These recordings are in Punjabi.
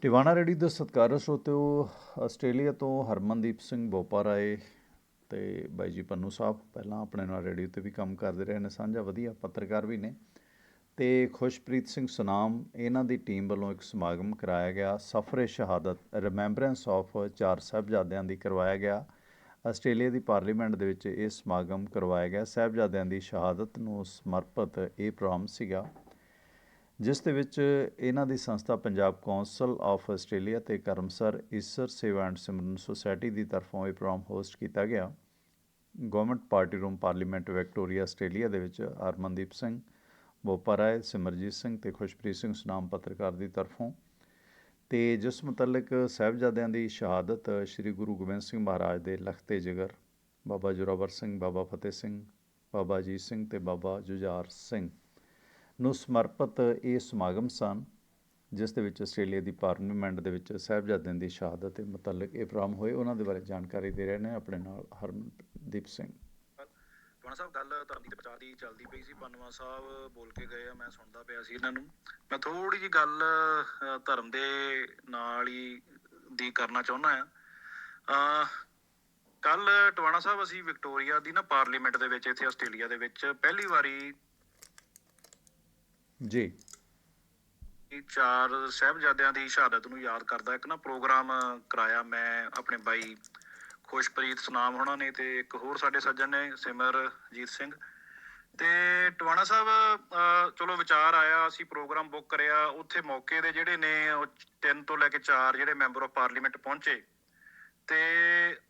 ਟਿਵਾਣਾ ਰੇਡੀ ਦੇ ਸਤਿਕਾਰ ਸਰੋਤਿਓ ਆਸਟ੍ਰੇਲੀਆ ਤੋਂ ਹਰਮਨਦੀਪ ਸਿੰਘ ਬੋਪਾ ਰਾਏ ਤੇ ਬਾਈ ਜੀ ਪੰਨੂ ਸਾਹਿਬ, ਪਹਿਲਾਂ ਆਪਣੇ ਨਾਲ ਰੇਡੀਓ ਤੇ ਵੀ ਕੰਮ ਕਰਦੇ ਰਹੇ ਨੇ, ਸਾਂਝਾ ਵਧੀਆ ਪੱਤਰਕਾਰ ਵੀ ਨੇ ਤੇ ਖੁਸ਼ਪ੍ਰੀਤ ਸਿੰਘ ਸੁਨਾਮ, ਇਹਨਾਂ ਦੀ ਟੀਮ ਵੱਲੋਂ ਇੱਕ ਸਮਾਗਮ ਕਰਾਇਆ ਗਿਆ, ਸਫਰੇ ਸ਼ਹਾਦਤ ਰਿਮੈਂਬਰੈਂਸ ਆਫ ਚਾਰ ਸਾਹਿਬਜ਼ਾਦਿਆਂ ਦੀ ਕਰਵਾਇਆ ਗਿਆ, ਆਸਟ੍ਰੇਲੀਆ ਦੀ ਪਾਰਲੀਮੈਂਟ ਦੇ ਵਿੱਚ ਇਹ ਸਮਾਗਮ ਕਰਵਾਇਆ ਗਿਆ, ਸਾਹਿਬਜ਼ਾਦਿਆਂ ਦੀ ਸ਼ਹਾਦਤ ਨੂੰ ਸਮਰਪਿਤ ਇਹ ਪ੍ਰੋਗਰਾਮ ਸੀਗਾ। ਜਿਸ ਦੇ ਵਿੱਚ ਇਹਨਾਂ ਦੀ ਸੰਸਥਾ ਪੰਜਾਬ ਕੌਂਸਲ ਆਫ ਆਸਟ੍ਰੇਲੀਆ ਤੇ ਕਰਮਸਰ ਈਸਰ ਸੇਵਾ ਐਂਡ ਸਿਮਰਨ ਸੁਸਾਇਟੀ ਦੀ ਤਰਫੋਂ ਇਹ ਪ੍ਰੋਗਰਾਮ ਹੋਸਟ ਕੀਤਾ ਗਿਆ। Government party room parliament Victoria Australia ਦੇ ਵਿੱਚ ਹਰਮਨਦੀਪ ਸਿੰਘ, ਬੋਪਾ ਰਾਏ, ਸਿਮਰਜੀਤ ਸਿੰਘ ਤੇ ਖੁਸ਼ਪ੍ਰੀਤ ਸਿੰਘ ਸੁਨਾਮ ਪੱਤਰਕਾਰ ਦੀ ਤਰਫੋਂ ਤੇ ਜਿਸ ਮੁਤਲਕ ਸਾਹਿਬਜ਼ਾਦਿਆਂ ਦੀ ਸ਼ਹਾਦਤ ਸ੍ਰੀ ਗੁਰੂ ਗੋਬਿੰਦ ਸਿੰਘ ਮਹਾਰਾਜ ਦੇ ਲਖਤੇ ਜਿਗਰ, ਬਾਬਾ ਜੋਰਾਵਰ ਸਿੰਘ, ਬਾਬਾ ਫਤਿਹ ਸਿੰਘ, ਬਾਬਾ ਅਜੀਤ ਸਿੰਘ ਤੇ ਬਾਬਾ ਜੁਝਾਰ ਸਿੰਘ ਨੂੰ ਸਮਰਪਿਤ ਇਹ ਸਮਾਗਮ ਸਨ, ਜਿਸ ਦੇ ਵਿੱਚ ਆਸਟ੍ਰੇਲੀਆ ਦੀ ਪਾਰਲੀਮੈਂਟ ਦੇ ਵਿੱਚ ਸਾਹਿਬਜ਼ਾਦਿਆਂ ਦੀ ਸ਼ਹਾਦਤ ਦੇ ਮੁਤਲਕ ਇਹ ਪ੍ਰੋਗਰਾਮ ਹੋਏ। ਉਹਨਾਂ ਦੇ ਬਾਰੇ ਜਾਣਕਾਰੀ ਦੇ ਰਹੇ ਨੇ ਆਪਣੇ ਨਾਲ ਹਰਮਨਦੀਪ ਸਿੰਘ। ਟਵਾਣਾ ਸਾਹਿਬ, ਗੱਲ ਧਰਮ ਤੇ ਪ੍ਰਚਾਰ ਦੀ ਚੱਲਦੀ ਪਈ ਸੀ। ਪੰਨਵਾ ਸਾਹਿਬ ਬੋਲ ਕੇ ਗਏ ਆ, ਮੈਂ ਸੁਣਦਾ ਪਿਆ ਸੀ ਇਹਨਾਂ ਨੂੰ। ਮੈਂ ਥੋੜੀ ਜੀ ਗੱਲ ਧਰਮ ਦੇ ਨਾਲ ਹੀ ਦੀ ਕਰਨਾ ਚਾਹੁੰਦਾ ਆ ਕੱਲ ਟਵਾਣਾ ਸਾਹਿਬ, ਅਸੀਂ ਵਿਕਟੋਰੀਆ ਦੀ ਨਾ ਪਾਰਲੀਮੈਂਟ ਦੇ ਵਿੱਚ, ਇੱਥੇ ਆਸਟ੍ਰੇਲੀਆ ਦੇ ਵਿੱਚ ਪਹਿਲੀ ਵਾਰੀ ਜੀ। ਇਹ ਚਾਰ ਸਾਹਿਬਜ਼ਾਦਿਆਂ ਦੀ ਸ਼ਹਾਦਤ ਨੂੰ ਯਾਦ ਕਰਦਾ, ਇੱਕ ਨਾ ਪ੍ਰੋਗਰਾਮ ਕਰਾਇਆ ਮੈਂ ਆਪਣੇ ਬਾਈ ਖੁਸ਼ਪ੍ਰੀਤ ਸੁਨਾਮ ਹੋਣਾ ਨੇ ਤੇ ਇੱਕ ਹੋਰ ਸਾਡੇ ਸੱਜਣ ਨੇ ਸਿਮਰਜੀਤ ਸਿੰਘ। ਤੇ ਟਵਾਣਾ ਸਾਹਿਬ ਚਲੋ ਵਿਚਾਰ ਆਇਆ, ਅਸੀਂ ਪ੍ਰੋਗਰਾਮ ਬੁੱਕ ਕਰਿਆ। ਉੱਥੇ ਮੌਕੇ ਦੇ ਜਿਹੜੇ ਨੇ, ਉਹ ਤਿੰਨ ਤੋਂ ਲੈ ਕੇ ਚਾਰ ਜਿਹੜੇ ਮੈਂਬਰ ਆਫ ਪਾਰਲੀਮੈਂਟ ਪਹੁੰਚੇ। ਤੇ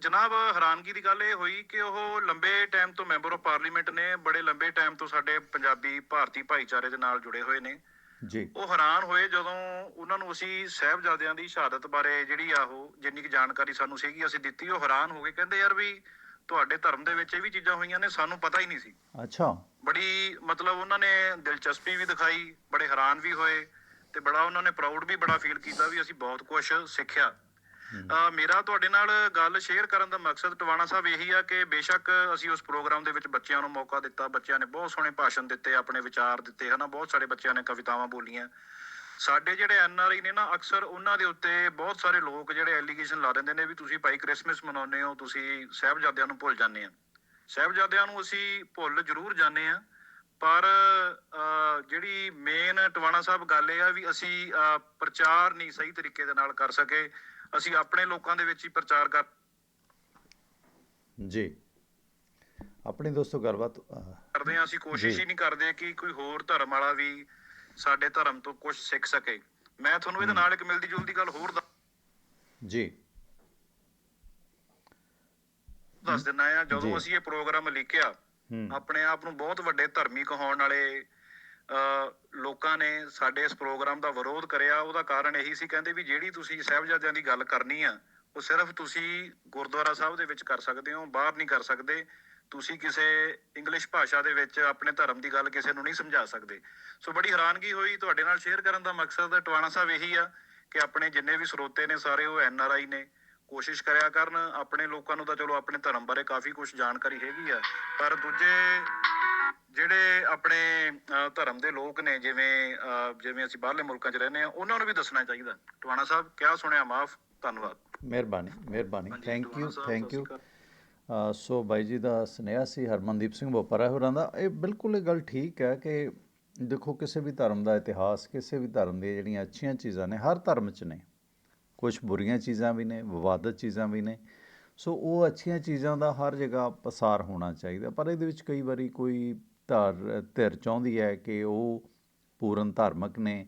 ਜਨਾਬ ਹੈਰਾਨਗੀ ਦੀ ਗੱਲ ਇਹ ਹੋਈ ਕਿ ਉਹ ਲੰਬੇ ਟਾਈਮ ਤੋਂ ਮੈਂਬਰ ਆਫ ਪਾਰਲੀਮੈਂਟ ਨੇ ਬੜੇ ਲੰਬੇ ਟਾਈਮ ਤੋਂ ਸਾਡੇ ਪੰਜਾਬੀ ਭਾਰਤੀ ਭਾਈਚਾਰੇ ਦੇ ਨਾਲ ਜੁੜੇ ਹੋਏ ਨੇ। ਜੀ। ਉਹ ਹੈਰਾਨ ਹੋਏ ਜਦੋਂ ਉਹਨਾਂ ਨੂੰ ਅਸੀਂ ਸਾਹਿਬਜ਼ਾਦਿਆਂ ਦੀ ਸ਼ਹਾਦਤ ਬਾਰੇ ਜਿਹੜੀ ਆ ਉਹ ਜਿੰਨੀ ਕੁ ਜਾਣਕਾਰੀ ਸਾਨੂੰ ਸੀਗੀ ਅਸੀਂ ਦਿੱਤੀ ਉਹ ਹੈਰਾਨ ਹੋ ਗਏ ਕਹਿੰਦੇ ਯਾਰ ਵੀ ਤੁਹਾਡੇ ਧਰਮ ਦੇ ਵਿੱਚ ਇਹ ਵੀ ਚੀਜ਼ਾਂ ਹੋਈਆਂ ਨੇ ਸਾਨੂੰ ਪਤਾ ਹੀ ਨਹੀਂ ਸੀ। ਅੱਛਾ। ਬੜੀ ਮਤਲਬ ਉਹਨਾਂ ਨੇ ਦਿਲਚਸਪੀ ਵੀ ਦਿਖਾਈ ਬੜੇ ਹੈਰਾਨ ਵੀ ਹੋਏ ਤੇ ਬੜਾ ਉਹਨਾਂ ਨੇ ਪ੍ਰਾਊਡ ਵੀ ਬੜਾ ਫੀਲ ਕੀਤਾ ਵੀ ਅਸੀਂ ਬਹੁਤ ਕੁਝ ਸਿੱਖਿਆ। ਮੇਰਾ ਤੁਹਾਡੇ ਨਾਲ ਗੱਲ ਸ਼ੇਅਰ ਕਰਨ ਦਾ ਮਕਸਦ ਟਵਾਣਾ ਸਾਹਿਬ ਇਹੀ ਆ ਕਿ ਬੇਸ਼ੱਕ ਅਸੀਂ ਉਸ ਪ੍ਰੋਗਰਾਮ ਦੇ ਵਿੱਚ ਬੱਚਿਆਂ ਨੂੰ ਮੌਕਾ ਦਿੱਤਾ ਬੱਚਿਆਂ ਨੇ ਬਹੁਤ ਸੋਹਣੇ ਭਾਸ਼ਣ ਦਿੱਤੇ ਆਪਣੇ ਵਿਚਾਰ ਦਿੱਤੇ ਹਨਾ? ਬਹੁਤ ਸਾਰੇ ਬੱਚਿਆਂ ਨੇ ਕਵਿਤਾਵਾਂ ਬੋਲੀਆਂ। ਸਾਡੇ ਜਿਹੜੇ ਐਨਆਰਆਈ ਨੇ ਨਾ ਅਕਸਰ ਉਹਨਾਂ ਦੇ ਉੱਤੇ ਬਹੁਤ ਸਾਰੇ ਲੋਕ ਜਿਹੜੇ ਐਲੀਗੇਸ਼ਨ ਲਾ ਦਿੰਦੇ ਨੇ ਵੀ ਤੁਸੀਂ ਭਾਈ ਕ੍ਰਿਸਮਸ ਮਨਾਉਂਦੇ ਹੋ ਤੁਸੀਂ ਸਾਹਿਬਜ਼ਾਦਿਆਂ ਨੂੰ ਭੁੱਲ ਜਾਂਦੇ ਆ। ਸਾਹਿਬਜ਼ਾਦਿਆਂ ਨੂੰ ਅਸੀਂ ਭੁੱਲ ਜ਼ਰੂਰ ਜਾਂਦੇ ਆ ਪਰ ਅਹ, ਜਿਹੜੀ ਮੇਨ ਟਵਾਣਾ ਸਾਹਿਬ ਗੱਲ ਇਹ ਆ ਵੀ ਅਸੀਂ ਪ੍ਰਚਾਰ ਨਹੀਂ ਸਹੀ ਤਰੀਕੇ ਦੇ ਨਾਲ ਕਰ ਸਕੇ। ਅਸੀਂ ਆਪਣੇ ਲੋਕਾਂ ਦੇ ਵਿੱਚ ਹੀ ਪ੍ਰਚਾਰ ਕਰ ਜੀ। ਆਪਣੀ ਦੋਸਤੋ ਗੱਲਬਾਤ ਕਰਦੇ ਆ ਅਸੀਂ ਕੋਸ਼ਿਸ਼। ਹੀ ਨਹੀਂ ਕਰਦੇ ਕਿ ਕੋਈ ਹੋਰ ਧਰਮ ਵਾਲਾ ਵੀ ਸਾਡੇ ਧਰਮ ਤੋਂ ਕੁਝ ਸਿੱਖ ਸਕੇ। ਮੈਂ ਤੁਹਾਨੂੰ ਇਹਦੇ ਨਾਲ ਇੱਕ ਮਿਲਦੀ ਜੁਲਦੀ ਗੱਲ ਹੋਰ ਦੱਸ ਜੀ। ਦੱਸ ਦਿੰਦਾ ਆ। ਜਦੋਂ ਅਸੀਂ ਇਹ ਪ੍ਰੋਗਰਾਮ ਲਿਖਿਆ ਆਪਣੇ ਆਪ ਨੂੰ ਬਹੁਤ ਵੱਡੇ ਧਰਮੀ ਕਹਾਉਣ ਵਾਲੇ ਲੋਕਾਂ ਨੇ ਸਾਡੇ ਇਸ ਪ੍ਰੋਗਰਾਮ ਦਾ ਵਿਰੋਧ ਕਰਿਆ। ਉਹਦਾ ਕਾਰਨ ਇਹੀ ਸੀ, ਕਹਿੰਦੇ ਵੀ ਜਿਹੜੀ ਤੁਸੀਂ ਸਾਹਿਬਜ਼ਾਦਿਆਂ ਦੀ ਗੱਲ ਕਰਨੀ ਆ, ਉਹ ਸਿਰਫ ਤੁਸੀਂ ਗੁਰਦੁਆਰਾ ਸਾਹਿਬ ਦੇ ਵਿੱਚ ਕਰ ਸਕਦੇ ਹੋ, ਬਾਹਰ ਨਹੀਂ ਕਰ ਸਕਦੇ। ਤੁਸੀਂ ਕਿਸੇ ਇੰਗਲਿਸ਼ ਭਾਸ਼ਾ ਦੇ ਵਿੱਚ ਆਪਣੇ ਧਰਮ ਦੀ ਗੱਲ ਕਿਸੇ ਨੂੰ ਨਹੀਂ ਸਮਝਾ ਸਕਦੇ। ਸੋ ਬੜੀ ਹੈਰਾਨਗੀ ਹੋਈ। ਤੁਹਾਡੇ ਨਾਲ ਸ਼ੇਅਰ ਕਰਨ ਦਾ ਮਕਸਦ ਟਵਾਣਾ ਸਾਹਿਬ ਇਹੀ ਆ ਕਿ ਆਪਣੇ ਜਿੰਨੇ ਵੀ ਸਰੋਤੇ ਨੇ, ਸਾਰੇ ਉਹ ਐਨ ਆਰ ਆਈ ਨੇ। ਕੋਸ਼ਿਸ਼ ਕਰਿਆ ਕਰਨ। ਆਪਣੇ ਲੋਕਾਂ ਨੂੰ ਤਾਂ ਚਲੋ ਆਪਣੇ ਧਰਮ ਬਾਰੇ ਕਾਫੀ ਕੁਝ ਜਾਣਕਾਰੀ ਹੈਗੀ ਆ। ਪਰ ਦੂਜੇ ਜਿਹੜੇ ਆਪਣੇ ਧਰਮ ਦੇ ਲੋਕ ਨੇ ਜਿਵੇਂ ਜਿਵੇਂ ਅਸੀਂ ਬਾਹਰਲੇ ਮੁਲਕਾਂ 'ਚ ਰਹਿੰਦੇ ਆ ਉਹਨਾਂ ਨੂੰ ਵੀ ਦੱਸਣਾ ਚਾਹੀਦਾ। ਟਵਾਣਾ ਸਾਹਿਬ ਕਿਆ ਸੁਣਿਆ? ਮਾਫ ਧੰਨਵਾਦ। ਮਿਹਰਬਾਨੀ ਮਿਹਰਬਾਨੀ। Thank you thank you. So ਬਾਈ ਜੀ ਦਾ ਸੁਨੇਹਾ ਸੀ ਹਰਮਨਦੀਪ ਸਿੰਘ ਬੋਪਰਾ ਹੋਰਾਂ ਦਾ। ਇਹ ਬਿਲਕੁਲ ਇਹ ਗੱਲ ਠੀਕ ਹੈ ਕਿ ਦੇਖੋ ਕਿਸੇ ਵੀ ਧਰਮ ਦਾ ਇਤਿਹਾਸ ਕਿਸੇ ਵੀ ਧਰਮ ਦੀਆਂ ਜਿਹੜੀਆਂ ਅੱਛੀਆਂ ਚੀਜ਼ਾਂ ਨੇ ਹਰ ਧਰਮ 'ਚ ਨੇ। ਕੁਝ ਬੁਰੀਆਂ ਚੀਜ਼ਾਂ ਵੀ ਨੇ, ਵਿਵਾਦਤ ਚੀਜ਼ਾਂ ਵੀ ਨੇ। ਸੋ ਉਹ ਅੱਛੀਆਂ ਚੀਜ਼ਾਂ ਦਾ ਹਰ ਜਗ੍ਹਾ ਪਸਾਰ ਹੋਣਾ ਚਾਹੀਦਾ। ਪਰ ਇਹਦੇ ਵਿੱਚ ਕਈ ਵਾਰੀ ਕੋਈ ਧਾਰ, ਧਿਰ ਚਾਹੁੰਦੀ ਹੈ ਕਿ ਉਹ ਪੂਰਨ ਧਾਰਮਿਕ ਨੇ।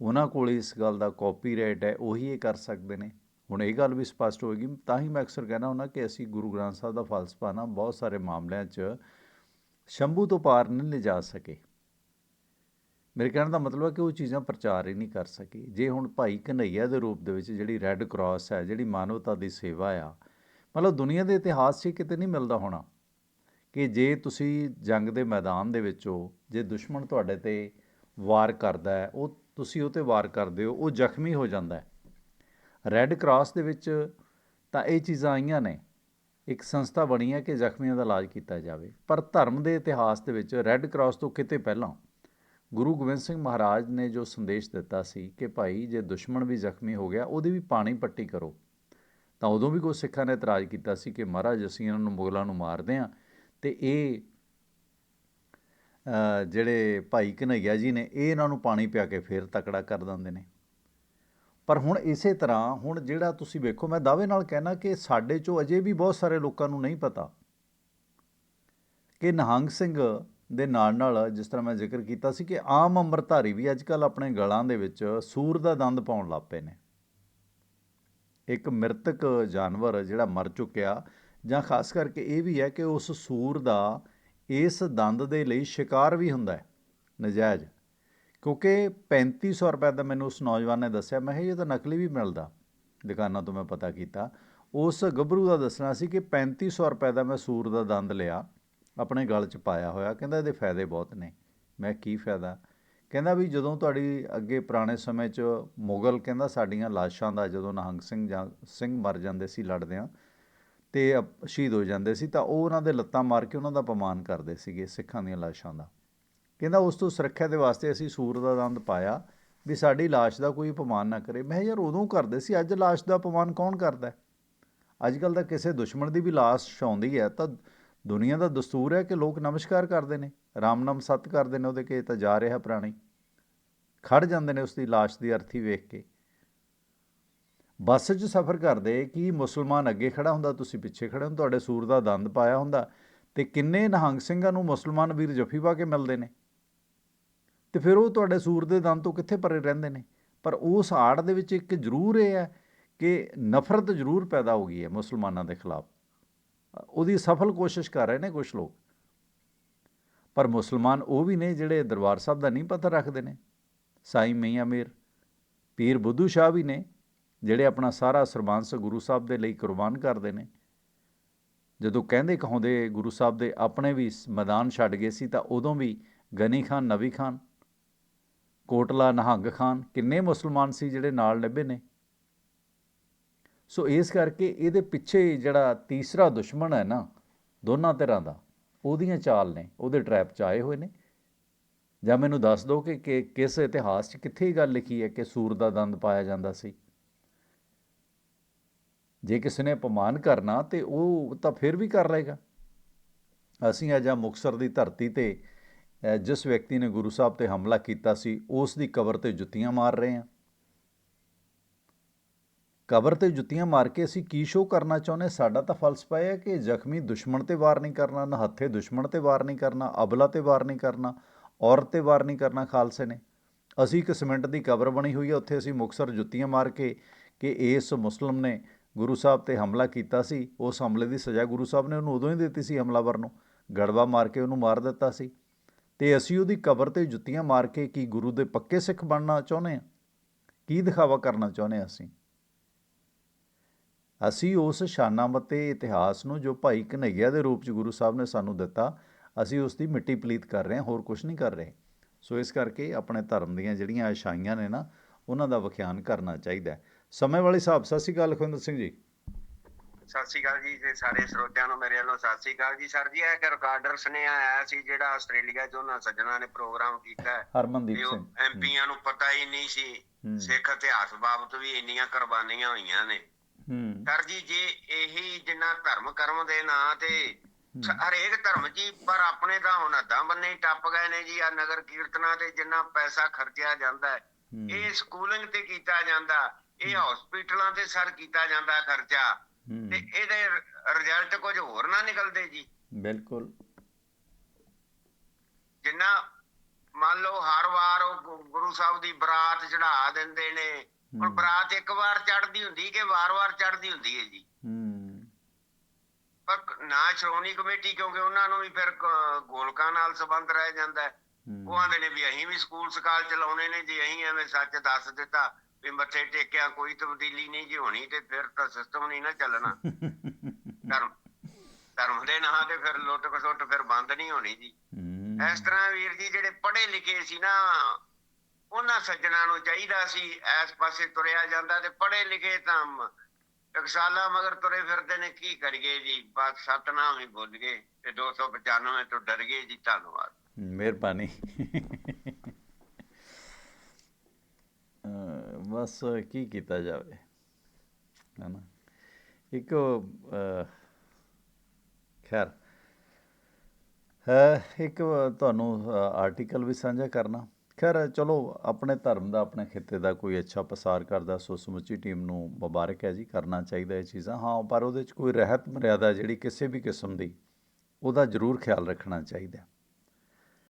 ਉਹਨਾਂ ਕੋਲ ਇਸ ਗੱਲ ਦਾ ਕਾਪੀਰਾਈਟ ਹੈ, ਉਹੀ ਇਹ ਕਰ ਸਕਦੇ ਨੇ। ਹੁਣ ਇਹ ਗੱਲ ਵੀ ਸਪਸ਼ਟ ਹੋਏਗੀ। ਤਾਂ ਹੀ ਮੈਂ ਅਕਸਰ ਕਹਿਣਾ ਹੁੰਦਾ ਕਿ ਅਸੀਂ ਗੁਰੂ ਗ੍ਰੰਥ ਸਾਹਿਬ ਦਾ ਫਲਸਫਾ ਨਾ ਬਹੁਤ ਸਾਰੇ ਮਾਮਲਿਆਂ 'ਚ ਸ਼ੰਭੂ ਤੋਂ ਪਾਰ ਨਹੀਂ ਲਿਜਾ ਸਕੇ। ਮੇਰੇ ਕਹਿਣ ਦਾ ਮਤਲਬ ਹੈ ਕਿ ਉਹ ਚੀਜ਼ਾਂ ਪ੍ਰਚਾਰ ਹੀ ਨਹੀਂ ਕਰ ਸਕੀ। ਜੇ ਹੁਣ ਭਾਈ ਕਨਈਆ ਦੇ ਰੂਪ ਦੇ ਵਿੱਚ ਜਿਹੜੀ ਰੈੱਡ ਕਰਾਸ ਹੈ, ਜਿਹੜੀ ਮਾਨਵਤਾ ਦੀ ਸੇਵਾ ਆ, ਮਤਲਬ ਦੁਨੀਆ ਦੇ ਇਤਿਹਾਸ 'ਚ ਕਿਤੇ ਨਹੀਂ ਮਿਲਦਾ ਹੋਣਾ ਕਿ ਜੇ ਤੁਸੀਂ ਜੰਗ ਦੇ ਮੈਦਾਨ ਦੇ ਵਿੱਚ ਹੋ, ਜੇ ਦੁਸ਼ਮਣ ਤੁਹਾਡੇ ਤੇ ਵਾਰ ਕਰਦਾ ਹੈ, ਉਹ ਤੁਸੀਂ ਉਹ ਤੇ ਵਾਰ ਕਰਦੇ ਹੋ, ਉਹ ਜ਼ਖਮੀ ਹੋ ਜਾਂਦਾ ਹੈ। ਰੈੱਡ ਕਰਾਸ ਦੇ ਵਿੱਚ ਤਾਂ ਇਹ ਚੀਜ਼ਾਂ ਆਈਆਂ ਨੇ। ਇੱਕ ਸੰਸਥਾ ਬਣੀ ਹੈ ਕਿ ਜ਼ਖਮੀਆਂ ਦਾ ਇਲਾਜ ਕੀਤਾ ਜਾਵੇ। ਪਰ ਧਰਮ ਦੇ ਇਤਿਹਾਸ ਦੇ ਵਿੱਚ ਰੈੱਡ ਕਰਾਸ ਤੋਂ ਕਿਤੇ ਪਹਿਲਾਂ ਗੁਰੂ ਗੋਬਿੰਦ ਸਿੰਘ ਮਹਾਰਾਜ ਨੇ ਜੋ ਸੰਦੇਸ਼ ਦਿੱਤਾ ਸੀ ਕਿ ਭਾਈ ਜੇ ਦੁਸ਼ਮਣ ਵੀ ਜ਼ਖਮੀ ਹੋ ਗਿਆ, ਉਹਦੀ ਵੀ ਪਾਣੀ ਪੱਟੀ ਕਰੋ। ਤਾਂ ਉਦੋਂ ਵੀ ਕੋਈ ਸਿੱਖਾਂ ਨੇ ਇਤਰਾਜ਼ ਕੀਤਾ ਸੀ ਕਿ ਮਹਾਰਾਜ ਅਸੀਂ ਇਹਨਾਂ ਨੂੰ ਮੁਗਲਾਂ ਨੂੰ ਮਾਰਦੇ ਹਾਂ। ਤੇ ਇਹ ਜਿਹੜੇ ਭਾਈ ਕਨਈਆ ਜੀ ਨੇ, ਇਹ ਇਹਨਾਂ ਨੂੰ ਪਾਣੀ ਪਿਆ ਕੇ ਫੇਰ ਤਕੜਾ ਕਰ ਦਿੰਦੇ ਨੇ। ਪਰ ਹੁਣ ਇਸੇ ਤਰ੍ਹਾਂ, ਹੁਣ ਜਿਹੜਾ ਤੁਸੀਂ ਵੇਖੋ, ਮੈਂ ਦਾਅਵੇ ਨਾਲ ਕਹਿਣਾ ਕਿ ਸਾਡੇ ਚੋਂ ਅਜੇ ਵੀ ਬਹੁਤ ਸਾਰੇ ਲੋਕਾਂ ਨੂੰ ਨਹੀਂ ਪਤਾ ਕਿ ਨਿਹੰਗ ਸਿੰਘ ਦੇ ਨਾਲ ਨਾਲ ਜਿਸ ਤਰ੍ਹਾਂ ਮੈਂ ਜ਼ਿਕਰ ਕੀਤਾ ਸੀ ਕਿ ਆਮ ਅੰਮ੍ਰਿਤਧਾਰੀ ਵੀ ਅੱਜ ਅੱਜਕੱਲ ਆਪਣੇ ਗਲਾਂ ਦੇ ਵਿੱਚ ਸੂਰ ਦਾ ਦੰਦ ਪਾਉਣ ਲੱਗ ਪਏ ਨੇ। ਇੱਕ ਮ੍ਰਿਤਕ ਜਾਨਵਰ ਜਿਹੜਾ ਮਰ ਚੁੱਕਿਆ ਜਾਂ ਖਾਸ ਕਰਕੇ ਇਹ ਵੀ ਹੈ ਕਿ ਉਸ ਸੂਰ ਦਾ ਇਸ ਦੰਦ ਦੇ ਲਈ ਸ਼ਿਕਾਰ ਵੀ ਹੁੰਦਾ ਹੈ, ਨਜਾਇਜ਼। ਕਿਉਂਕਿ 3500 ਰੁਪਏ ਦਾ ਮੈਨੂੰ ਉਸ ਨੌਜਵਾਨ ਨੇ ਦੱਸਿਆ, ਮੈਂ ਇਹ ਤਾਂ ਨਕਲੀ ਵੀ ਮਿਲਦਾ। ਦੁਕਾਨਾਂ ਤੋਂ ਮੈਂ ਪਤਾ ਕੀਤਾ। ਉਸ ਗੱਭਰੂ ਦਾ ਦੱਸਣਾ ਸੀ ਕਿ 3500 ਰੁਪਏ ਦਾ ਮੈਂ ਸੂਰ ਦਾ ਦੰਦ ਲਿਆ। ਆਪਣੇ ਗਲ 'ਚ ਪਾਇਆ ਹੋਇਆ, ਕਹਿੰਦਾ ਇਹਦੇ ਫਾਇਦੇ ਬਹੁਤ ਨੇ। ਮੈਂ ਕੀ ਫਾਇਦਾ? ਕਹਿੰਦਾ ਵੀ ਜਦੋਂ ਤੁਹਾਡੀ ਅੱਗੇ ਪੁਰਾਣੇ ਸਮੇਂ 'ਚ ਮੁਗਲ ਕਹਿੰਦਾ ਸਾਡੀਆਂ ਲਾਸ਼ਾਂ ਦਾ ਜਦੋਂ ਨਹੰਗ ਸਿੰਘ ਜਾਂ ਸਿੰਘ ਮਰ ਜਾਂਦੇ ਸੀ ਲੜਦਿਆਂ ਤੇ ਅਪ- ਸ਼ਹੀਦ ਹੋ ਜਾਂਦੇ ਸੀ, ਤਾਂ ਉਹ ਉਹਨਾਂ ਦੇ ਲੱਤਾਂ ਮਾਰ ਕੇ ਉਹਨਾਂ ਦਾ ਅਪਮਾਨ ਕਰਦੇ ਸੀਗੇ ਸਿੱਖਾਂ ਦੀਆਂ ਲਾਸ਼ਾਂ ਦਾ। ਕਹਿੰਦਾ ਉਸ ਤੋਂ ਸੁਰੱਖਿਆ ਦੇ ਵਾਸਤੇ ਅਸੀਂ ਸੂਰ ਦਾ ਦੰਦ ਪਾਇਆ ਵੀ ਸਾਡੀ ਲਾਸ਼ ਦਾ ਕੋਈ ਅਪਮਾਨ ਨਾ ਕਰੇ। ਮੈਂ ਯਾਰ ਉਦੋਂ ਕਰਦੇ ਸੀ, ਅੱਜ ਲਾਸ਼ ਦਾ ਅਪਮਾਨ ਕੌਣ ਕਰਦਾ? ਅੱਜ ਕੱਲ ਤਾਂ ਕਿਸੇ ਦੁਸ਼ਮਣ ਦੀ ਵੀ ਲਾਸ਼ ਆਉਂਦੀ ਹੈ ਤਾਂ ਦੁਨੀਆ ਦਾ ਦਸਤੂਰ ਹੈ ਕਿ ਲੋਕ ਨਮਸਕਾਰ ਕਰਦੇ ਨੇ, ਰਾਮ ਨਾਮ ਸਤ ਕਰਦੇ ਨੇ ਉਹਦੇ ਕਿ ਤਾਂ ਜਾ ਰਿਹਾ ਪ੍ਰਾਣੀ। ਖੜ ਜਾਂਦੇ ਨੇ ਉਸ ਦੀ ਲਾਸ਼ ਦੀ ਅਰਥੀ ਵੇਖ ਕੇ। ਬੱਸ 'ਚ ਸਫ਼ਰ ਕਰਦੇ, ਕਿ ਮੁਸਲਮਾਨ ਅੱਗੇ ਖੜਾ ਹੁੰਦਾ, ਤੁਸੀਂ ਪਿੱਛੇ ਖੜੇ ਹੋ, ਤੁਹਾਡੇ ਸੂਰ ਦਾ ਦੰਦ ਪਾਇਆ ਹੁੰਦਾ, ਤੇ ਕਿੰਨੇ ਨਿਹੰਗ ਸਿੰਘਾਂ ਨੂੰ ਮੁਸਲਮਾਨ ਵੀਰ ਜੱਫੀ ਪਾ ਕੇ ਮਿਲਦੇ ਨੇ। ਤੇ ਫਿਰ ਉਹ ਤੁਹਾਡੇ ਸੂਰ ਦੇ ਦੰਦ ਤੋਂ ਕਿੱਥੇ ਪਰੇ ਰਹਿੰਦੇ ਨੇ? ਪਰ ਉਸ ਆੜ ਦੇ ਵਿੱਚ ਇੱਕ ਜ਼ਰੂਰ ਇਹ ਹੈ ਕਿ ਨਫ਼ਰਤ ਜ਼ਰੂਰ ਪੈਦਾ ਹੋ ਗਈ ਹੈ ਮੁਸਲਮਾਨਾਂ ਦੇ ਖਿਲਾਫ। ਉਹਦੀ ਸਫਲ ਕੋਸ਼ਿਸ਼ ਕਰ ਰਹੇ ਨੇ ਕੁਝ ਲੋਕ। ਪਰ ਮੁਸਲਮਾਨ ਉਹ ਵੀ ਨੇ ਜਿਹੜੇ ਦਰਬਾਰ ਸਾਹਿਬ ਦਾ ਨਹੀਂ ਪਤਾ ਰੱਖਦੇ ਨੇ। ਸਾਈਂ ਮੀਆਂ ਮੀਰ, ਪੀਰ ਬੁੱਧੂ ਸ਼ਾਹ ਵੀ ਨੇ, ਜਿਹੜੇ ਆਪਣਾ ਸਾਰਾ ਸਰਬੰਸ ਗੁਰੂ ਸਾਹਿਬ ਦੇ ਲਈ ਕੁਰਬਾਨ ਕਰਦੇ ਨੇ। ਜਦੋਂ ਕਹਿੰਦੇ ਕਹਾਉਂਦੇ ਗੁਰੂ ਸਾਹਿਬ ਦੇ ਆਪਣੇ ਵੀ ਮੈਦਾਨ ਛੱਡ ਗਏ ਸੀ ਤਾਂ ਉਦੋਂ ਵੀ ਗਨੀ ਖਾਨ, ਨਵੀ ਖਾਨ, ਕੋਟਲਾ, ਨਹੰਗ ਖਾਨ ਕਿੰਨੇ ਮੁਸਲਮਾਨ ਸੀ ਜਿਹੜੇ ਨਾਲ ਲੱਭੇ ਨੇ। ਸੋ ਇਸ ਕਰਕੇ ਇਹਦੇ ਪਿੱਛੇ ਜਿਹੜਾ ਤੀਸਰਾ ਦੁਸ਼ਮਣ ਹੈ ਨਾ, ਦੋਨਾਂ ਧਿਰਾਂ ਦਾ, ਉਹਦੀਆਂ ਚਾਲ ਨੇ, ਉਹਦੇ ਟਰੈਪ 'ਚ ਆਏ ਹੋਏ ਨੇ। ਜਾਂ ਮੈਨੂੰ ਦੱਸ ਦਿਓ ਕਿ ਕਿ ਕਿਸ ਇਤਿਹਾਸ 'ਚ ਕਿੱਥੇ ਇਹ ਗੱਲ ਲਿਖੀ ਹੈ ਕਿ ਸੂਰ ਦਾ ਦੰਦ ਪਾਇਆ ਜਾਂਦਾ ਸੀ? ਜੇ ਕਿਸੇ ਨੇ ਅਪਮਾਨ ਕਰਨਾ ਤੇ ਉਹ ਤਾਂ ਫਿਰ ਵੀ ਕਰ ਲਏਗਾ। ਅਸੀਂ ਅੱਜ ਆ ਮੁਕਸਰ ਦੀ ਧਰਤੀ ਤੇ ਜਿਸ ਵਿਅਕਤੀ ਨੇ ਗੁਰੂ ਸਾਹਿਬ ਤੇ ਹਮਲਾ ਕੀਤਾ ਸੀ, ਉਸ ਦੀ ਕਬਰ ਤੇ ਜੁੱਤੀਆਂ ਮਾਰ ਰਹੇ ਹਾਂ। ਕਬਰ ਤੇ ਜੁੱਤੀਆਂ ਮਾਰ ਕੇ ਅਸੀਂ ਕੀ ਸ਼ੋਅ ਕਰਨਾ ਚਾਹੁੰਦੇ? ਸਾਡਾ ਤਾਂ ਫਲਸਫਾ ਇਹ ਹੈ ਕਿ ਜ਼ਖਮੀ ਦੁਸ਼ਮਣ ਤੇ ਵਾਰ ਨਹੀਂ ਕਰਨਾ ਨਹੱਥੇ ਦੁਸ਼ਮਣ ਤੇ ਵਾਰ ਨਹੀਂ ਕਰਨਾ, ਅਬਲਾ ਤੇ ਵਾਰ ਨਹੀਂ ਕਰਨਾ, ਔਰਤ ਤੇ ਵਾਰ ਨਹੀਂ ਕਰਨਾ ਖਾਲਸੇ ਨੇ। ਅਸੀਂ ਇੱਕ ਸਿਮੈਂਟ ਦੀ ਕਬਰ ਬਣੀ ਹੋਈ ਹੈ, ਉੱਥੇ ਅਸੀਂ ਮੁਕਸਰ ਜੁੱਤੀਆਂ ਮਾਰ ਕੇ ਕਿ ਇਸ ਮੁਸਲਮ ਨੇ ਗੁਰੂ ਸਾਹਿਬ ਤੇ ਹਮਲਾ ਕੀਤਾ ਸੀ। ਉਸ ਹਮਲੇ ਦੀ ਸਜ਼ਾ ਗੁਰੂ ਸਾਹਿਬ ਨੇ ਉਹਨੂੰ ਉਦੋਂ ਹੀ ਦਿੱਤੀ ਸੀ ਹਮਲਾਵਰ ਨੂੰ। ਗੜਵਾ ਮਾਰ ਕੇ ਉਹਨੂੰ ਮਾਰ ਦਿੱਤਾ ਸੀ। ਤੇ ਅਸੀਂ ਉਹਦੀ ਕਬਰ ਤੇ ਜੁੱਤੀਆਂ ਮਾਰ ਕੇ ਕੀ ਗੁਰੂ ਦੇ ਪੱਕੇ ਸਿੱਖ ਬਣਨਾ ਚਾਹੁੰਦੇ ਹਾਂ? ਕੀ ਦਿਖਾਵਾ ਕਰਨਾ ਚਾਹੁੰਦੇ ਹਾਂ ਅਸੀਂ? ਅਸੀਂ ਉਸ ਸ਼ਾਨਾਮਤੇ ਇਤਿਹਾਸ ਨੂੰ ਜੋ ਭਾਈ ਕਨਈਆ ਦੇ ਰੂਪ ਚ ਗੁਰੂ ਸਾਹਿਬ ਨੇ ਸਾਨੂੰ ਦਿੱਤਾ ਅਸੀਂ ਉਸ ਦੀ ਮਿੱਟੀ ਪਲੀਤ ਕਰ ਰਹੇ ਹਾਂ ਹੋਰ ਕੁਝ ਨਹੀਂ ਕਰ ਰਹੇ। ਸੋ ਇਸ ਕਰਕੇ ਆਪਣੇ ਧਰਮ ਦੀਆਂ ਜਿਹੜੀਆਂ ਅਸ਼ਾਈਆਂ ਨੇ ਨਾ ਉਹਨਾਂ ਦਾ ਵਿਖਿਆਨ ਕਰਨਾ ਚਾਹੀਦਾ ਹੈ। ਸਮੇਂ ਵਾਲੀ ਸਾਹਿਬ ਸਤਿ ਸ਼੍ਰੀ ਅਕਾਲ ਲਖਵਿੰਦਰ ਸਿੰਘ ਜੀ। ਸਤਿ ਸ਼੍ਰੀ ਅਕਾਲ ਜੀ ਤੇ ਸਾਰੇ ਸਰੋਤਿਆਂ ਨੂੰ ਮੇਰੇ ਵੱਲੋਂ ਸਤਿ ਸ਼੍ਰੀ ਅਕਾਲ ਜੀ। ਸਰ ਜੀ ਇਹ ਇੱਕ ਰਿਕਾਰਡਰ ਸੁਨੇਹਾ ਆਇਆ ਸੀ ਜਿਹੜਾ ਆਸਟ੍ਰੇਲੀਆ 'ਚ ਉਹਨਾਂ ਸੱਜਣਾ ਨੇ ਪ੍ਰੋਗਰਾਮ ਕੀਤਾ ਹਰਮਨਦੀਪ ਸਿੰਘ। ਐਮਪੀਆਂ ਨੂੰ ਪਤਾ ਹੀ ਨਹੀਂ ਸੀ। ਸਿੱਖ ਇਤਿਹਾਸ ਬਾਬਤ ਵੀ ਇੰਨੀਆਂ ਕੁਰਬਾਨੀਆਂ ਹੋਈਆਂ ਨੇ। ਹੂੰ। ਸਰ ਜੀ ਜੇ ਇਹੀ ਜਿੰਨਾ ਧਰਮ ਕਰਮ ਦੇ ਨਾਂ ਤੇ ਹਰੇਕ ਧਰਮ ਜੀ ਪਰ ਆਪਣੇ ਤਾਂ ਹੁਣ ਹੱਦਾਂ ਬੰਨੇ ਟੱਪ ਗਏ ਨੇ ਜੀ ਆ ਨਗਰ ਕੀਰਤਨਾਂ ਤੇ ਜਿੰਨਾ ਪੈਸਾ ਖਰਚਿਆ ਜਾਂਦਾ ਹੈ। ਇਹ ਸਕੂਲਿੰਗ ਤੇ ਕੀਤਾ ਜਾਂਦਾ ਇਹ ਹਸਪੀਟਲਾਂ ਤੇ ਸਰ ਕੀਤਾ ਜਾਂਦਾ ਖਰਚਾ ਤੇ ਇਹਦੇ ਰਿਜ਼ਲਟ ਕੁਝ ਹੋਰ ਨਾ ਨਿਕਲਦੇ ਜੀ। ਬਿਲਕੁਲ। ਜਿੰਨਾ ਮੰਨ ਲਓ ਹਰ ਵਾਰ ਉਹ ਗੁਰੂ ਸਾਹਿਬ ਦੀ ਬਰਾਤ ਚੜਾ ਦਿੰਦੇ ਨੇ ਹੁਣ। ਬਰਾਤ ਇੱਕ ਵਾਰ ਚੜਦੀ ਹੁੰਦੀ ਕਿ ਵਾਰ-ਵਾਰ ਚੜਦੀ ਹੁੰਦੀ ਹੈ ਜੀ ਹੂੰ ਪਰ ਨਾ ਸ਼੍ਰੋਮਣੀ ਕਮੇਟੀ ਕਿਉਂਕਿ ਉਹਨਾਂ ਨੂੰ ਵੀ ਫਿਰ ਗੋਲਕਾਂ ਨਾਲ ਸੰਬੰਧ ਰਹਿ ਜਾਂਦਾ ਹੈ। ਉਹ ਆਂਦੇ ਨੇ ਵੀ ਅਸੀਂ ਵੀ ਸਕੂਲ ਸਕਾਲ ਚਲਾਉਣੇ ਨੇ ਜੀ ਅਸੀਂ ਐਵੇਂ ਸੱਚ ਦੱਸ ਦਿੱਤਾ ਵੀ ਮੱਥੇ ਟੇਕਿਆ ਕੋਈ ਤਬਦੀਲੀ ਨਹੀਂ ਜੀ ਹੋਣੀ ਤੇ ਫਿਰ ਤਾਂ ਸਿਸਟਮ ਨਹੀਂ ਨਾ ਚੱਲਣਾ ਧਰਮ ਧਰਮ ਦੇ ਨਾਂ ਤੇ ਫਿਰ ਲੁੱਟ ਖਸੁੱਟ ਫਿਰ ਬੰਦ ਨਹੀਂ ਹੋਣੀ ਜੀ। ਇਸ ਤਰ੍ਹਾਂ ਵੀਰ ਜੀ ਜਿਹੜੇ ਪੜ੍ਹੇ ਲਿਖੇ ਸੀ ਨਾ ਉਹਨਾਂ ਸੱਜਣਾ ਨੂੰ ਚਾਹੀਦਾ ਸੀ ਐਸ ਪਾਸੇ ਤੁਰਿਆ ਜਾਂਦਾ ਤੇ ਪੜੇ ਲਿਖੇ ਤਾਂ ਟਕਸਾਲਾ ਮਗਰ ਤੁਰੇ ਫਿਰਦੇ ਨੇ, ਕੀ ਕਰੀਏ ਜੀ? ਬਸ ਸਤਨਾਮ ਹੀ ਬੋਲ ਗਏ ਤੇ 295 ਤੋਂ ਡਰ ਗਏ ਜੀ, ਧੰਨਵਾਦ। ਮਿਹਰਬਾਨੀ। ਬਸ ਕੀ ਕੀਤਾ ਜਾਵੇ, ਹਨਾ? ਇੱਕ ਖੈਰ ਇੱਕ ਤੁਹਾਨੂੰ ਆਰਟੀਕਲ ਵੀ ਸਾਂਝਾ ਕਰਨਾ। ਖੈਰ, ਚਲੋ, ਆਪਣੇ ਧਰਮ ਦਾ, ਆਪਣੇ ਖਿੱਤੇ ਦਾ ਕੋਈ ਅੱਛਾ ਪ੍ਰਸਾਰ ਕਰਦਾ ਸੋ ਸਮੁੱਚੀ ਟੀਮ ਨੂੰ ਮੁਬਾਰਕ ਹੈ ਜੀ, ਕਰਨਾ ਚਾਹੀਦਾ ਇਹ ਚੀਜ਼ਾਂ। ਹਾਂ, ਪਰ ਉਹਦੇ 'ਚ ਕੋਈ ਰਹਿਤ ਮਰਿਆਦਾ ਜਿਹੜੀ ਕਿਸੇ ਵੀ ਕਿਸਮ ਦੀ, ਉਹਦਾ ਜ਼ਰੂਰ ਖਿਆਲ ਰੱਖਣਾ ਚਾਹੀਦਾ।